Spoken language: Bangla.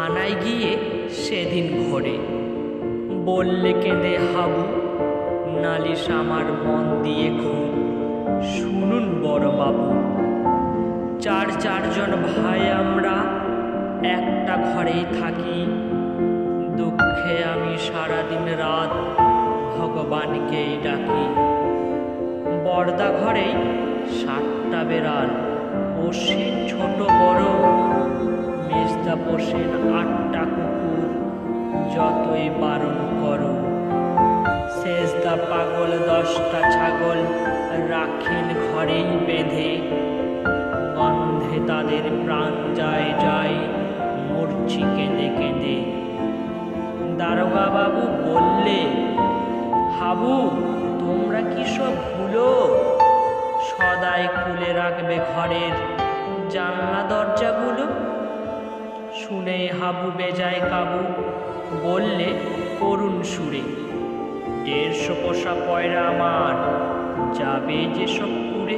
কোথায় গিয়ে সেদিন ঘরে। বললে কেঁদে হাবু, নালিশ আমার মন দিয়ে খুন শুনুন বড় বাবু চার চারজন ভাই আমরা একটা ঘরেই থাকি। দুঃখে আমি সারাদিন রাত ভগবানকেই ডাকি। বর্দা ঘরেই সাতটা বেড়াল পোষেন ছোট বড় আটটা কুকুর যতই বারণ করো। শেষদা পাগল, দশটা ছাগল রাখেন ঘরেই বেঁধে। গন্ধে তাদের প্রাণ যায় যায় মরছি কেঁদে কেঁদে দারোগা বাবু বললে, হাবু, তোমরা কি সব ভুলো? সদাই খুলে রাখবে ঘরের জানলা, দরজাগুলো শুনে হাবু বেজায় কাবু বললে করুণ সুরে দেড়শো পোষা পয়রা আমার যাবে যেসব পুরে